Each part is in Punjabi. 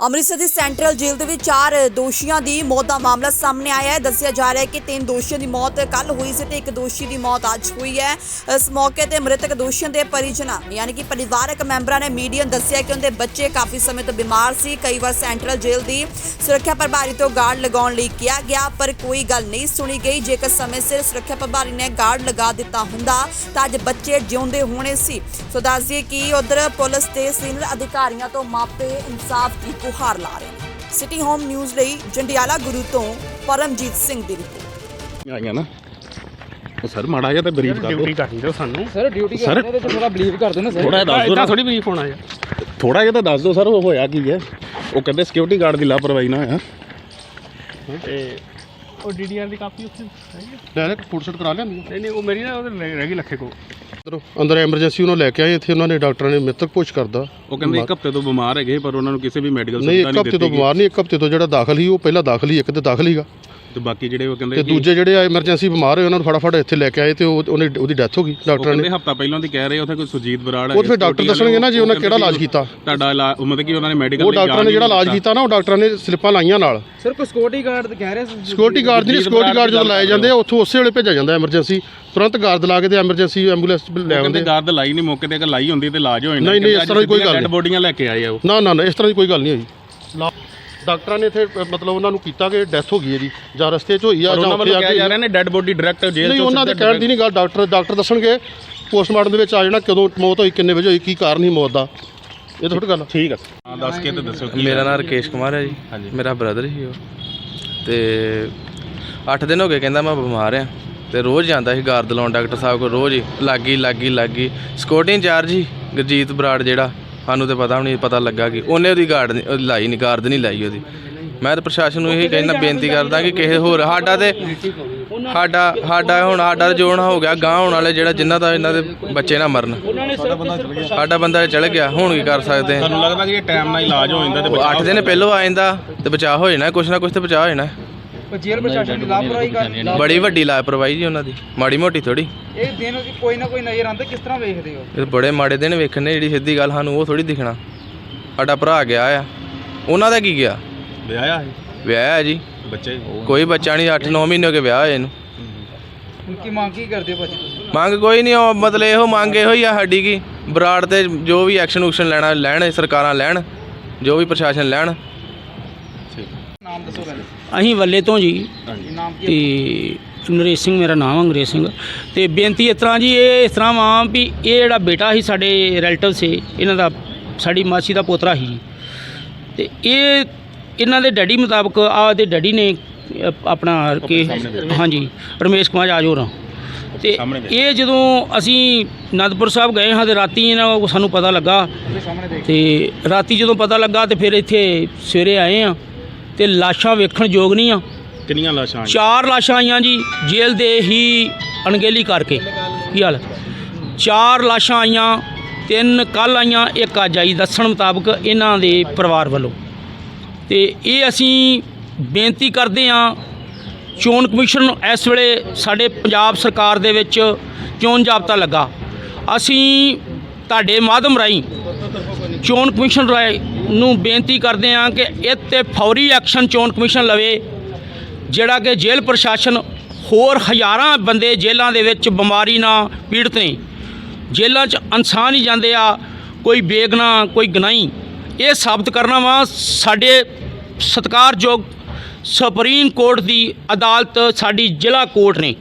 ਅੰਮ੍ਰਿਤਸਰ ਦੀ ਸੈਂਟਰਲ ਜੇਲ੍ਹ ਦੇ ਵਿੱਚ ਚਾਰ ਦੋਸ਼ੀਆਂ ਦੀ ਮੌਤ ਦਾ ਮਾਮਲਾ ਸਾਹਮਣੇ ਆਇਆ ਹੈ। ਦੱਸਿਆ ਜਾ ਰਿਹਾ ਹੈ ਕਿ ਤਿੰਨ ਦੋਸ਼ੀਆਂ ਦੀ ਮੌਤ ਕੱਲ ਹੋਈ ਸੀ ਤੇ ਇੱਕ ਦੋਸ਼ੀ ਦੀ ਮੌਤ ਅੱਜ ਹੋਈ ਹੈ। ਇਸ ਮੌਕੇ ਤੇ ਮ੍ਰਿਤਕ ਦੋਸ਼ੀਆਂ ਦੇ ਪਰਿਜਨਾਂ, ਯਾਨੀ ਕਿ ਪਰਿਵਾਰਕ ਮੈਂਬਰਾਂ ਨੇ ਮੀਡੀਆ ਨੂੰ ਦੱਸਿਆ ਕਿ ਉਹਦੇ ਬੱਚੇ ਕਾਫੀ ਸਮੇਂ ਤੋਂ ਬਿਮਾਰ ਸੀ। ਕਈ ਵਾਰ ਸੈਂਟਰਲ ਜੇਲ੍ਹ ਦੀ ਸੁਰੱਖਿਆ ਪ੍ਰਭਾਰੀ ਤੋਂ ਗਾਰਡ ਲਗਾਉਣ ਲਈ ਕਿਹਾ ਗਿਆ, ਪਰ ਕੋਈ ਗੱਲ ਨਹੀਂ, ਸੁਣੀ ਗਈ। ਜੇਕਰ ਸਮੇਂ ਸਿਰ ਸੁਰੱਖਿਆ ਪ੍ਰਭਾਰੀ ਨੇ ਗਾਰਡ ਲਗਾ ਦਿੱਤਾ ਹੁੰਦਾ, ਤਾਂ ਅੱਜ ਬੱਚੇ ਜਿਉਂਦੇ ਹੋਣੇ ਸੀ। ਸੋ ਦੱਸ ਦਈਏ ਕਿ ਉਧਰ ਪੁਲਿਸ ਤੇ ਸੀਨੀਅਰ ਅਧਿਕਾਰੀਆਂ ਤੋਂ ਮਾਪੇ ਇਨਸਾਫ ਦੀ ਗੁਹਾਰ ਲਾ ਰਹੇ ਨੇ। ਸਿਟੀ ਹੋਮ ਨਿਊਜ਼ ਲਈ ਜੰਡਿਆਲਾ ਗੁਰੂ ਤੋਂ ਪਰਮਜੀਤ ਸਿੰਘ ਦੀ ਰਿਪੋਰਟ ਆਈਆਂ ਨਾ। ਉਹ ਸਰ ਮਾੜਾ ਜਿਹਾ ਤਾਂ ਬਰੀਫ ਕਰ ਡਿਊਟੀ ਦਿਓ ਕਰਨੀ ਦਿਓ ਸਾਨੂੰ। Sir duty Sir? ਕਰਦੇ ਤੇ ਥੋੜਾ ਬਲੀਵ ਕਰ ਦਿਓ ਨਾ ਸਰ ਥੋੜਾ ਜਿਹਾ ਦੱਸ ਦਿਓ ਇਦਾਂ ਨਾ। ਥੋੜੀ ਬਰੀਫ ਹੋਣਾ ਯਾਰ ਥੋੜਾ ਜਿਹਾ ਤਾਂ ਦੱਸ ਦਿਓ ਸਰ ਉਹ ਹੋਇਆ ਕੀ ਹੈ? ਉਹ ਕਹਿੰਦੇ ਸਿਕਿਉਰਿਟੀ ਗਾਰਡ ਦੀ ਲਾਪਰਵਾਹੀ ਨਾ ਹੋਇਆ। ਤੇ ਉਹ ਡੀਡੀਆਰ ਦੀ ਕਾਪੀ ਉੱਥੇ ਹੈਗੀ ਆ? ਡਾਇਰੈਕਟ ਫੂਡ ਸ਼ੂਟ ਕਰਾ ਲਿਆਂਦੀ। ਨਹੀਂ ਨਹੀਂ ਉਹ ਮੇਰੀ ਨਾ ਰਹਿ ਰਹਿ ਗਈ ਲੱਖੇ ਕੋ ਅੰਦਰ ਐਮਰਜੈਂਸੀ ਉਹਨੂੰ ਲੈ ਕੇ ਆਏ ਇੱਥੇ ਉਹਨਾਂ ਨੇ ਡਾਕਟਰਾਂ ਨੇ ਮ੍ਰਿਤਕ ਪੁੱਛ ਕਰਦਾ ਉਹ ਕਹਿੰਦੇ ਇੱਕ ਹਫ਼ਤੇ ਤੋਂ ਬਿਮਾਰ ਹੈਗੇ ਪਰ ਉਹਨਾਂ ਨੂੰ ਕਿਸੇ ਵੀ ਮੈਡੀਕਲ ਨਹੀਂ ਸੁਵਿਧਾ ਇੱਕ ਨਹੀਂ ਹਫ਼ਤੇ ਤੋਂ ਦਿੱਤੀ ਗਈ। ਬਿਮਾਰ ਨਹੀਂ ਇੱਕ ਹਫ਼ਤੇ ਤੋਂ ਜਿਹੜਾ ਦਾਖਲ ਸੀ ਉਹ ਪਹਿਲਾਂ ਦਾਖਲ ਹੀ ਇੱਕ ਤੇ ਦਾਖਲ ਹੀਗਾ। ਤੇ ਬਾਕੀ ਜਿਹੜੇ ਉਹ ਕਹਿੰਦੇ ਤੇ ਦੂਜੇ ਜਿਹੜੇ ਆ ਐਮਰਜੈਂਸੀ ਬਿਮਾਰ ਹੋਏ ਉਹਨਾਂ ਨੂੰ ਫਟਾਫਟ ਇੱਥੇ ਲੈ ਕੇ ਆਏ ਤੇ ਉਹ ਉਹਨੇ ਉਹਦੀ ਡੈਥ ਹੋ ਗਈ ਡਾਕਟਰਾਂ ਨੇ। ਹਫ਼ਤਾ ਪਹਿਲਾਂ ਦੀ ਕਹਿ ਰਹੇ ਉੱਥੇ ਕੋਈ ਸੁਜੀਤ ਬਰਾੜ ਉਹ ਫਿਰ ਡਾਕਟਰ ਦੱਸਣਗੇ ਨਾ ਜੀ ਉਹਨਾਂ ਕਿਹੜਾ ਇਲਾਜ ਕੀਤਾ। ਤੁਹਾਡਾ ਇਲਾਜ ਉਹ ਮਤਲਬ ਕਿ ਉਹਨਾਂ ਨੇ ਮੈਡੀਕਲ ਉਹ ਡਾਕਟਰਾਂ ਨੇ ਜਿਹੜਾ ਇਲਾਜ ਕੀਤਾ। ਨਾ ਉਹ ਡਾਕਟਰਾਂ ਨੇ ਸਲਿੱਪਾਂ ਲਾਈਆਂ ਨਾਲ। ਸਰ ਕੋਈ ਸਿਕਿਉਰਿਟੀ ਗਾਰਡ ਕਹਿ ਰਹੇ ਸੀ? ਸਿਕਿਉਰਿਟੀ ਗਾਰਡ ਦੀ ਸਿਕਿਉਰਿਟੀ ਗਾਰਡ ਜਦੋਂ ਲਾਏ ਜਾਂਦੇ ਆ ਉੱਥੋਂ ਉਸੇ ਵੇਲੇ ਭੇਜਿਆ ਜਾਂਦਾ ਐਮਰਜੈਂਸੀ ਤੁਰੰਤ ਗਾਰਡ ਲਾ ਕੇ ਤੇ ਐਮਰਜੈਂਸੀ ਐਂਬੂਲੈਂਸ ਲੈ ਆਉਂਦੇ ਗਾਰਡ ਲਾਈ ਨਹੀਂ ਮੌਕੇ ਤੇ ਅਗਰ ਲਾਈ ਹੁੰਦੀ ਤੇ ਇਲਾਜ ਹੋ ਜਾਣਾ ਨਹੀਂ, ਨਹੀਂ, ਇਸ ਤਰ੍ਹਾਂ ਦੀ ਕੋਈ ਗੱਲ ਨਹੀਂ। ਬੋਡੀਆਂ ਲੈ ਕੇ ਆਏ ਆ ਉਹ। ਨਾ ਨਾ ਨਾ ਇਸ ਤਰ੍ਹਾਂ ਦੀ ਕੋਈ ਗੱਲ ਨਹੀਂ ਹੋਈ। ਡਾਕਟਰਾਂ ਨੇ ਇੱਥੇ ਅ, ਮਤਲਬ ਉਹਨਾਂ ਨੂੰ ਕੀਤਾ ਕਿ ਡੈਥ ਹੋ ਗਈ ਹੈ ਜੀ ਜਾਂ ਰਸਤੇ 'ਚ ਹੋਈ ਆ ਪਰ ਜਾਂ ਉਹਨਾਂ ਉੱਥੇ ਵੱਲੋਂ ਆ ਕਿਹਾ ਕੇ ਜਾ ਰਿਹਾ ਨੇ ਡੈਡ ਬੋਡੀ ਡਾਇਰੈਕਟ ਜੇਲ੍ਹ ਨਹੀਂ ਉਹਨਾਂ ਦੇ ਕਹਿਣ ਦੀ ਨਹੀਂ ਗੱਲ ਡਾਕਟਰ ਡਾਕਟਰ ਦੱਸਣਗੇ ਪੋਸਟਮਾਰਟਮ ਦੇ ਵਿੱਚ ਆ ਜਾਣਾ ਕਦੋਂ ਮੌਤ ਹੋਈ ਕਿੰਨੇ ਵਜੇ ਹੋਈ ਕੀ ਕਾਰਨ ਸੀ ਮੌਤ ਦਾ। ਇਹ ਥੋੜੀ ਗੱਲ ਆ। ਠੀਕ ਆ। ਹਾਂ ਦੱਸ ਕੇ ਤੇ ਦੱਸੋ ਕੀ ਮੇਰਾ ਨਾਮ ਰਕੇਸ਼ ਕੁਮਾਰ ਹੈ ਜੀ। ਹਾਂਜੀ। ਮੇਰਾ ਬ੍ਰਦਰ ਹੀ ਉਹ। ਤੇ 8 ਦਿਨ ਹੋ ਗਏ ਕਹਿੰਦਾ ਮੈਂ ਬਿਮਾਰ ਆ। ਤੇ ਰੋਜ਼ ਜਾਂਦਾ ਸੀ ਗਾਰਦ ਲਾਉਣ ਡਾਕਟਰ ਸਾਹਿਬ ਕੋਲ ਰੋਜ਼ ਹੀ। ਲੱਗੀ ਲੱਗੀ ਲੱਗੀ। ਸਕਿਉਰਟੀ ਇੰਚਾਰਜ ਹੀ ਗੁਰਜੀਤ ਬਰਾੜ ਜਿਹੜਾ। ਸਾਨੂੰ ਤੇ ਪਤਾ ਵੀ ਨਹੀਂ ਪਤਾ ਲੱਗਾ ਕਿ ਉਹਨੇ ਉਹਦੀ ਗਾਰਡ ਉਹ ਲਾਈ ਨਹੀਂ ਗਾਰਦ ਨਹੀਂ ਲਾਈ ਉਹਦੀ। ਮੈਂ ਤਾਂ ਪ੍ਰਸ਼ਾਸਨ ਨੂੰ ਇਹੀ ਕਹਿਣਾ ਬੇਨਤੀ ਕਰਦਾ ਕਿ ਕਿਸੇ ਹੋਰ ਸਾਡਾ ਤੇ ਸਾਡਾ ਸਾਡਾ ਹੁਣ ਸਾਡਾ ਜੋਣ ਹੋ ਗਿਆ ਗਾਂ ਹੋਣ ਵਾਲੇ ਜਿਹੜਾ ਜਿਨ੍ਹਾਂ ਦਾ ਇਹਨਾਂ ਦੇ ਬੱਚੇ ਨਾ ਮਰਨ। ਸਾਡਾ ਬੰਦਾ ਚਲ ਗਿਆ ਹੁਣ ਕੀ ਕਰ ਸਕਦੇ ਹਾਂ ਤੁਹਾਨੂੰ ਲੱਗਦਾ ਕਿ ਇਹ ਟਾਈਮ ਨਾਲ ਇਲਾਜ ਹੋ ਜਾਂਦਾ ਤੇ ਉਹ ਅੱਠ ਦਿਨ ਪਹਿਲੋਂ ਆ ਜਾਂਦਾ ਤੇ ਬਚਾਅ ਹੋ ਜਾਣਾ ਕੁਛ ਨਾ ਕੁਛ ਤੇ ਬਚਾਅ ਹੋ ਜਾਣਾ। ਕੋਈ ਜੇਲ੍ਹ ਪ੍ਰਸ਼ਾਸਨ ਦੀ ਲਾਪਰਵਾਹੀ ਕਰ ਬੜੀ ਵੱਡੀ ਲਾਪਰਵਾਹੀ ਜੀ ਉਹਨਾਂ ਦੀ ਮਾੜੀ ਮੋਟੀ ਥੋੜੀ ਇਹ ਦਿਨ ਦੀ ਕੋਈ ਨਾ ਕੋਈ ਨਜ਼ਰ ਆਉਂਦਾ ਕਿਸ ਤਰ੍ਹਾਂ ਵੇਖਦੇ ਹੋ? ਇਹ ਬੜੇ ਮਾੜੇ ਦਿਨ ਵੇਖਣੇ ਜਿਹੜੀ ਸਿੱਧੀ ਗੱਲ ਸਾਨੂੰ ਉਹ ਥੋੜੀ ਦਿਖਣਾ। ਸਾਡਾ ਭਰਾ ਗਿਆ ਆ। ਉਹਨਾਂ ਦਾ ਕੀ ਗਿਆ? ਵਿਆਹਿਆ ਹੈ ਵਿਆਹ ਹੈ ਜੀ। ਬੱਚੇ ਕੋਈ ਬੱਚਾ ਨਹੀਂ 8-9 ਮਹੀਨੇ ਹੋ ਗਏ ਵਿਆਹ ਹੋਏ ਨੂੰ। ਹੁਣ ਕੀ ਮੰਗ ਕੀ ਕਰਦੇ ਹੋ ਭਾਜੀ ਤੁਸੀਂ? ਮੰਗ ਕੋਈ ਨਹੀਂ ਉਹ ਮਤਲਬ ਇਹੋ ਮੰਗ ਇਹੋ ਹੀ ਆ ਸਾਡੀ ਕੀ ਬਰਾੜ ਤੇ ਜੋ ਵੀ ਐਕਸ਼ਨ ਉਕਸ਼ਨ ਲੈਣਾ ਲੈਣ ਸਰਕਾਰਾਂ ਲੈਣ ਜੋ ਵੀ ਪ੍ਰਸ਼ਾਸਨ ਲੈਣ। ਨਾਮ ਦੱਸੋ ਪਹਿਲੇ। ਅਸੀਂ ਵੱਲੇ ਤੋਂ ਜੀ। ਤੇ ਨਰੇਸ਼ ਸਿੰਘ ਮੇਰਾ ਨਾਮ ਅੰਗਰੇਜ਼ ਸਿੰਘ। ਤੇ ਬੇਨਤੀ ਇਸ ਤਰ੍ਹਾਂ ਜੀ ਇਹ ਇਸ ਤਰ੍ਹਾਂ ਵਾ ਵੀ ਇਹ ਜਿਹੜਾ ਬੇਟਾ ਸੀ ਸਾਡੇ ਰਿਲੇਟਿਵ ਸੀ ਇਹਨਾਂ ਦਾ ਸਾਡੀ ਮਾਸੀ ਦਾ ਪੋਤਰਾ ਸੀ। ਤੇ ਇਹ ਇਹਨਾਂ ਦੇ ਡੈਡੀ ਮੁਤਾਬਕ ਆ ਦੇ ਡੈਡੀ ਨੇ ਆਪਣਾ ਕਿ ਹਾਂਜੀ ਰਮੇਸ਼ ਕੁਮਾਰ ਆਜੋ ਰਾਂ ਤੇ। ਇਹ ਜਦੋਂ ਅਸੀਂ ਅਨੰਦਪੁਰ ਸਾਹਿਬ ਗਏ ਹਾਂ ਤੇ ਰਾਤੀ ਇਹਨਾਂ ਨੂੰ ਸਾਨੂੰ ਪਤਾ ਲੱਗਾ ਤੇ ਰਾਤੀ ਜਦੋਂ ਪਤਾ ਲੱਗਾ ਤੇ ਫਿਰ ਇੱਥੇ ਸਵੇਰੇ ਆਏ ਆ ਤੇ ਲਾਸ਼ਾਂ ਵੇਖਣ ਯੋਗ ਨਹੀਂ ਆ। ਕਿੰਨੀਆਂ ਲਾਸ਼ਾਂ ਆਈਆਂ? ਚਾਰ ਲਾਸ਼ਾਂ ਆਈਆਂ ਜੀ ਜੇਲ੍ਹ ਦੇ ਹੀ ਅਣਗਹਿਲੀ ਕਰਕੇ। ਕੀ ਹਾਲ ਚਾਰ ਲਾਸ਼ਾਂ ਆਈਆਂ ਤਿੰਨ ਕੱਲ ਆਈਆਂ ਇੱਕ ਅੱਜ ਆਈ। ਦੱਸਣ ਮੁਤਾਬਕ ਇਹਨਾਂ ਦੇ ਪਰਿਵਾਰ ਵੱਲੋਂ। ਤੇ ਇਹ ਅਸੀਂ ਬੇਨਤੀ ਕਰਦੇ ਹਾਂ ਚੋਣ ਕਮਿਸ਼ਨ ਨੂੰ ਇਸ ਵੇਲੇ ਸਾਡੇ ਪੰਜਾਬ ਸਰਕਾਰ ਦੇ ਵਿੱਚ ਚੋਣ ਜਾਬਤਾ ਲੱਗਾ। ਅਸੀਂ ਤੁਹਾਡੇ ਮਾਧਿਅਮ ਰਾਹੀਂ ਚੋਣ ਕਮਿਸ਼ਨ ਰਾਏ ਨੂੰ ਬੇਨਤੀ ਕਰਦੇ ਹਾਂ ਕਿ ਇਹ 'ਤੇ ਫੌਰੀ ਐਕਸ਼ਨ ਚੋਣ ਕਮਿਸ਼ਨ ਲਵੇ, ਜਿਹੜਾ ਕਿ ਜੇਲ੍ਹ ਪ੍ਰਸ਼ਾਸਨ ਹੋਰ ਹਜ਼ਾਰਾਂ ਬੰਦੇ ਜੇਲ੍ਹਾਂ ਦੇ ਵਿੱਚ ਬਿਮਾਰੀ ਨਾਲ ਪੀੜਤ ਨੇ। ਜੇਲ੍ਹਾਂ 'ਚ ਇਨਸਾਨ ਹੀ ਜਾਂਦੇ ਆ, ਕੋਈ ਬੇਗਨਾ ਕੋਈ ਗਨਾਈ ਇਹ ਸਾਬਤ ਕਰਨਾ ਵਾ, ਸਾਡੇ ਸਤਿਕਾਰਯੋਗ ਸੁਪਰੀਮ ਕੋਰਟ ਦੀ ਅਦਾਲਤ ਸਾਡੀ ਜ਼ਿਲ੍ਹਾ ਕੋਰਟ ਨੇ।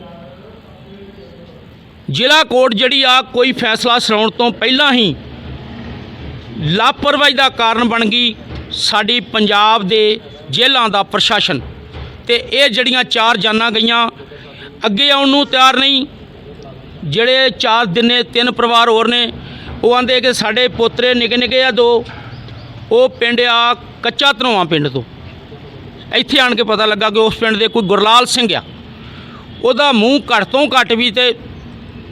ਜ਼ਿਲ੍ਹਾ ਕੋਰਟ ਜਿਹੜੀ ਆ ਕੋਈ ਫੈਸਲਾ ਸੁਣਾਉਣ ਤੋਂ ਪਹਿਲਾਂ ਹੀ ਲਾਪਰਵਾਹੀ ਦਾ ਕਾਰਨ ਬਣ ਗਈ ਸਾਡੀ ਪੰਜਾਬ ਦੇ ਜੇਲ੍ਹਾਂ ਦਾ ਪ੍ਰਸ਼ਾਸਨ। ਤੇ ਇਹ ਜਿਹੜੀਆਂ ਚਾਰ ਜਾਨਾਂ ਗਈਆਂ, ਅੱਗੇ ਆਉਣ ਨੂੰ ਤਿਆਰ ਨਹੀਂ, ਜਿਹੜੇ ਚਾਰ ਦਿਨੇ ਤਿੰਨ ਪਰਿਵਾਰ ਹੋਰ ਨੇ, ਉਹ ਆਂਦੇ ਕਿ ਸਾਡੇ ਪੋਤਰੇ ਨਿੱਕੇ ਨਿੱਕੇ ਆ ਦੋ, ਉਹ ਪਿੰਡ ਆ ਕੱਚਾ ਧਨੋਆ ਪਿੰਡ ਤੋਂ। ਇੱਥੇ ਆਣ ਕੇ ਪਤਾ ਲੱਗਾ ਕਿ ਉਸ ਪਿੰਡ ਦੇ ਕੋਈ ਗੁਰਲਾਲ ਸਿੰਘ ਆ। ਉਹਦਾ ਮੂੰਹ ਘੱਟ ਤੋਂ ਘੱਟ ਵੀ ਤੇ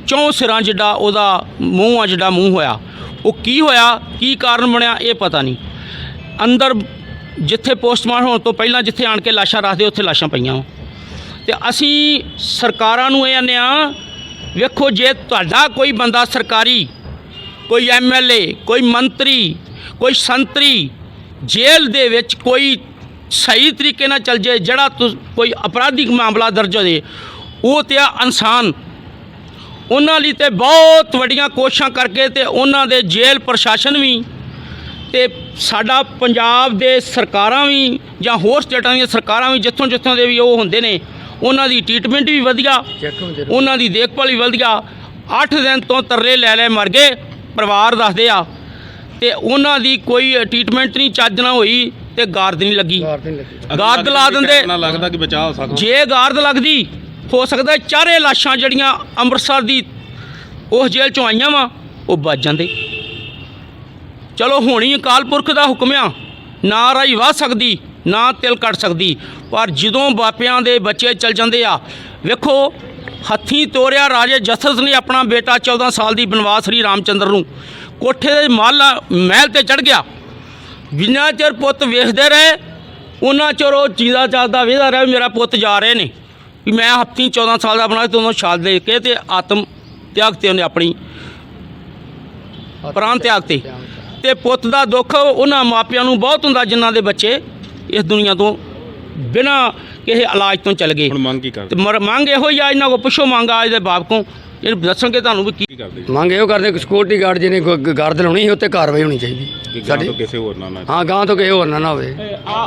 ਚੌਂ ਸਿਰਾਂ ਜਿੱਡਾ ਉਹਦਾ ਮੂੰਹ ਆ ਜਿਹੜਾ ਮੂੰਹ ਹੋਇਆ। ਉਹ ਕੀ ਹੋਇਆ? ਕੀ ਕਾਰਨ ਬਣਿਆ? ਇਹ ਪਤਾ ਨਹੀਂ। ਅੰਦਰ ਜਿੱਥੇ ਪੋਸਟਮਾਰਟਮ ਹੋਣ ਤੋਂ ਪਹਿਲਾਂ ਜਿੱਥੇ ਆਣ ਕੇ ਲਾਸ਼ਾਂ ਰੱਖਦੇ, ਉੱਥੇ ਲਾਸ਼ਾਂ ਪਈਆਂ। ਵਾਂ। ਤੇ ਅਸੀਂ ਸਰਕਾਰਾਂ ਨੂੰ ਇਹ ਆਨੇ ਆ, ਵੇਖੋ ਜੇ ਤੁਹਾਡਾ ਕੋਈ ਬੰਦਾ ਸਰਕਾਰੀ, ਕੋਈ ਐਮਐਲਏ ਕੋਈ ਮੰਤਰੀ, ਕੋਈ ਸੰਤਰੀ, ਜੇਲ੍ਹ ਦੇ ਵਿੱਚ ਕੋਈ ਸਹੀ ਤਰੀਕੇ ਨਾਲ ਚੱਲ ਜਾਏ ਜਿਹੜਾ ਤੁਸ- ਕੋਈ ਅਪਰਾਧਿਕ ਮਾਮਲਾ ਦਰਜ ਹੋ ਜਾਏ ਉਹ ਤੇ ਆ ਇਨਸਾਨ। ਉਹਨਾਂ ਲਈ ਤੇ ਬਹੁਤ ਵੱਡੀਆਂ ਕੋਸ਼ਿਸ਼ਾਂ ਕਰਕੇ ਤੇ ਉਹਨਾਂ ਦੇ ਜੇਲ੍ਹ ਪ੍ਰਸ਼ਾਸਨ ਵੀ ਤੇ ਸਾਡਾ ਪੰਜਾਬ ਦੇ ਸਰਕਾਰਾਂ ਵੀ ਜਾਂ ਹੋਰ ਸਟੇਟਾਂ ਦੀਆਂ ਸਰਕਾਰਾਂ ਵੀ ਜਿੱਥੋਂ ਜਿੱਥੋਂ ਦੇ ਵੀ ਉਹ ਹੁੰਦੇ ਨੇ ਉਹਨਾਂ ਦੀ ਟ੍ਰੀਟਮੈਂਟ ਵੀ ਵਧੀਆ ਉਹਨਾਂ ਦੀ ਦੇਖਭਾਲ ਵੀ ਵਧੀਆ। 8 ਦਿਨ ਤੋਂ ਤਰਲੇ ਲੈ ਲੈ ਮਰ ਗਏ ਪਰਿਵਾਰ ਦੱਸਦੇ ਆ। ਤੇ ਉਹਨਾਂ ਦੀ ਕੋਈ ਟ੍ਰੀਟਮੈਂਟ ਨਹੀਂ ਚੱਜ ਨਾਲ ਹੋਈ ਤੇ ਗਾਰਦ ਨਹੀਂ ਲੱਗੀ। ਗਾਰਦ ਲਾ ਦਿੰਦੇ। ਨਾ ਲੱਗਦਾ ਕਿ ਬਚਾਅ ਹੋ ਸਕਦਾ। ਜੇ ਗਾਰਦ ਲੱਗਦੀ ਹੋ ਸਕਦਾ ਚਾਰੇ ਲਾਸ਼ਾਂ ਜਿਹੜੀਆਂ ਅੰਮ੍ਰਿਤਸਰ ਦੀ ਉਸ ਜੇਲ੍ਹ ਚੋਂ ਆਈਆਂ ਵਾ, ਉਹ ਬਚ ਜਾਂਦੇ। ਚਲੋ ਹੋਣੀ ਅਕਾਲ ਪੁਰਖ ਦਾ ਹੁਕਮ ਆ, ਨਾ ਰਾਈ ਵਾਹ ਸਕਦੀ, ਨਾ ਤਿਲ ਕੱਟ ਸਕਦੀ, ਪਰ ਜਦੋਂ ਬਾਪਿਆਂ ਦੇ ਬੱਚੇ ਚਲ ਜਾਂਦੇ ਆ, ਵੇਖੋ, ਹੱਥੀਂ ਤੋਰਿਆ ਰਾਜੇ ਜਸਸ ਨੇ ਆਪਣਾ ਬੇਟਾ 14 ਸਾਲ ਦੀ ਬਨਵਾਸ ਸ੍ਰੀ ਰਾਮਚੰਦਰ ਨੂੰ। ਕੋਠੇ ਦੇ ਮਾਲਾ ਮਹਿਲ ਤੇ ਚੜ ਗਿਆ। ਜਿੰਨਾ ਚਿਰ ਪੁੱਤ ਵੇਖਦੇ ਰਹੇ, ਉਹਨਾਂ ਚਿਰ ਉਹ ਚੀਜ਼ਾ ਚੱਲਦਾ ਵੇਖਦਾ ਰਿਹਾ ਮੇਰਾ ਪੁੱਤ ਜਾ ਰਹੇ ਨੇ। ਵੀ ਮੈਂ ਹੱਥੀਂ 14 ਸਾਲ ਦਾ ਬਣਾ ਤੇ ਉਹਨੂੰ ਛਾਲ ਦੇ ਕੇ ਤੇ ਆਤਮ ਤਿਆਗ ਤੇ ਉਹਨੇ ਆਪਣੀ ਪ੍ਰਾਣ ਤਿਆਗ ਤੇ। ਤੇ। ਪੁੱਤ ਦਾ ਦੁੱਖ ਉਹਨਾਂ ਮਾਪਿਆਂ ਨੂੰ ਬਹੁਤ ਹੁੰਦਾ ਜਿਨ੍ਹਾਂ ਦੇ ਬੱਚੇ ਇਸ ਦੁਨੀਆ ਤੋਂ ਬਿਨਾਂ ਕਿਸੇ ਇਲਾਜ ਤੋਂ ਚਲ ਗਏ। ਹੁਣ ਮੰਗ ਕੀ ਤੇ ਕਰਦੇ ਮੰਗ ਇਹੋ ਹੀ ਆ ਇਹਨਾਂ ਕੋ ਪੁੱਛੋ ਮੰਗ ਆ ਇਹਦੇ ਬਾਪ ਕੋ ਇਹ ਦੱਸਣਗੇ ਤੁਹਾਨੂੰ ਵੀ ਕੀ ਕਰਦੇ? ਮੰਗ ਇਹੋ ਕਰਦੇ ਕਿ ਸਿਕਿਉਰਿਟੀ ਗਾਰਡ ਜਿਹਨੇ ਗ- ਗਾਰਦ ਲਾਉਣੀ ਸੀ ਉੱਤੇ ਕਾਰਵਾਈ ਹੋਣੀ ਚਾਹੀਦੀ। ਸਾਡੀ ਤੋਂ ਕਿਸੇ ਹੋਰ ਨਾਲ ਨਾ ਹਾਂ ਗਾਂ ਤੋਂ ਕਿਸੇ ਹੋਰ ਨਾ ਨਾ ਹੋਵੇ। ਆ